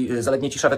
y, zalednie cisza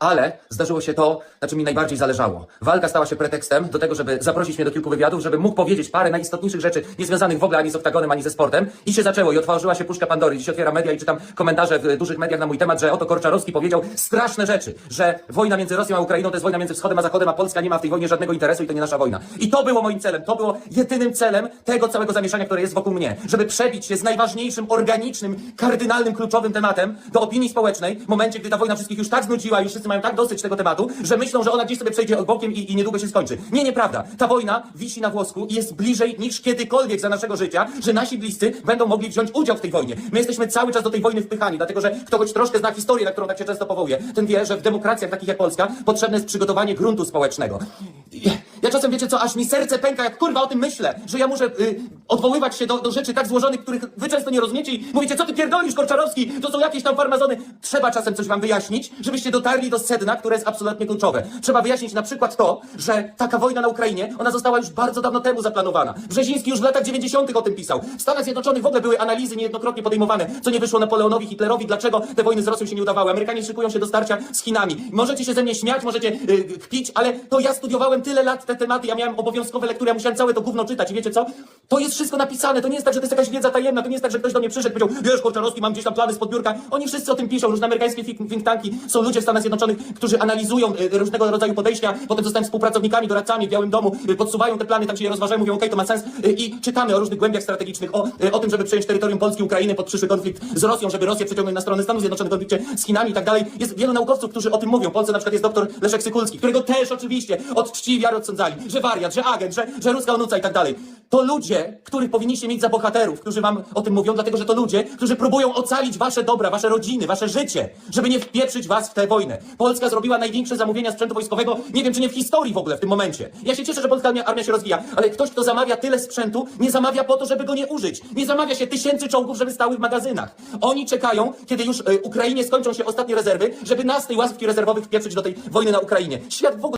ale zdarzyło się to, na czym mi najbardziej zależało. Walka stała się pretekstem do tego, żeby zaprosić mnie do kilku wywiadów, żeby mógł powiedzieć parę najistotniejszych rzeczy, niezwiązanych w ogóle ani z oktagonem, ani ze sportem. I się zaczęło i otworzyła się puszka Pandory. Dziś otwieram media i czytam komentarze w dużych mediach na mój temat, że oto Korczarowski powiedział straszne rzeczy, że wojna między Rosją a Ukrainą to jest wojna między Wschodem a Zachodem, a Polska nie ma w tej wojnie żadnego interesu i to nie nasza wojna. I to było moim celem, to było jedynym celem tego całego zamieszania, które jest wokół mnie, żeby przebić się z najważniejszym, organicznym, kardynalnym, kluczowym tematem do opinii społecznej, w momencie, gdy ta wojna wszystkich już tak znudziła, już wszyscy mają tak dosyć tego tematu, że myślą, że ona gdzieś sobie przejdzie bokiem i, i niedługo się skończy. Nie, nieprawda. Ta wojna wisi na włosku i jest bliżej niż kiedykolwiek za naszego życia, że nasi bliscy będą mogli wziąć udział w tej wojnie. My jesteśmy cały czas do tej wojny wpychani, dlatego że kto choć troszkę zna historię, na którą tak się często powołuje, ten wie, że w demokracjach takich jak Polska potrzebne jest przygotowanie gruntu społecznego. Ja, czasem wiecie co, aż mi serce pęka, jak kurwa o tym myślę, że ja muszę y, odwoływać się do, do rzeczy tak złożonych, których wy często nie rozumiecie i mówicie, co ty pierdolisz, Korczarowski, to są jakieś tam farmazony. Trzeba czasem coś wam wyjaśnić, żebyście dotarli do sedna, które jest absolutnie kluczowe. Trzeba wyjaśnić na przykład to, że taka wojna na Ukrainie, ona została już bardzo dawno temu zaplanowana. Brzeziński już w latach 90. o tym pisał. W Stanach Zjednoczonych w ogóle były analizy niejednokrotnie podejmowane, co nie wyszło Napoleonowi, Hitlerowi, dlaczego te wojny z Rosją się nie udawały. Amerykanie szykują się do starcia z Chinami. Możecie się ze mnie śmiać, możecie y, kpić, ale to ja studiowałem tyle lat te tematy, ja miałem obowiązkowe lektury, ja musiałem całe to gówno czytać i wiecie co? To jest wszystko napisane, to nie jest tak, że to jest jakaś wiedza tajemna, to nie jest tak, że ktoś do mnie przyszedł i powiedział, wiesz, Korczarowski, mam gdzieś tam plany z podbiórka. Oni wszyscy o tym piszą, różne amerykańskie think, tanki, są ludzie w Stanach Zjednoczonych, którzy analizują y, różnego rodzaju podejścia, potem zostają współpracownikami, doradcami w Białym Domu, y, podsuwają te plany, tam się je rozważają, mówią, okej, to ma sens y, i czytamy o różnych głębiach strategicznych, o, o tym, żeby przejąć terytorium Polski, Ukrainy pod przyszły konflikt z Rosją, żeby Rosję przeciągnąć na stronę Stanów Zjednoczonych konflikcie z Chinami i tak dalej. Jest wielu naukowców, którzy o tym mówią. W Polsce na przykład jest doktor Leszek Sykulski, którego też oczywiście od czci wiary że wariat, że agent, że, że ruska onuca i tak dalej. To ludzie, których powinniście mieć za bohaterów, którzy wam o tym mówią, dlatego że to ludzie, którzy próbują ocalić wasze dobra, wasze rodziny, wasze życie, żeby nie wpieprzyć was w tę wojnę. Polska zrobiła największe zamówienia sprzętu wojskowego, nie wiem czy nie w historii w ogóle w tym momencie. Ja się cieszę, że polska armia, się rozwija, ale ktoś, kto zamawia tyle sprzętu, nie zamawia po to, żeby go nie użyć. Nie zamawia się tysięcy czołgów, żeby stały w magazynach. Oni czekają, kiedy już y, Ukrainie skończą się ostatnie rezerwy, żeby nas tej łazówki rezerwowych wpieprzyć do tej wojny na Ukrainie. Świat w ogóle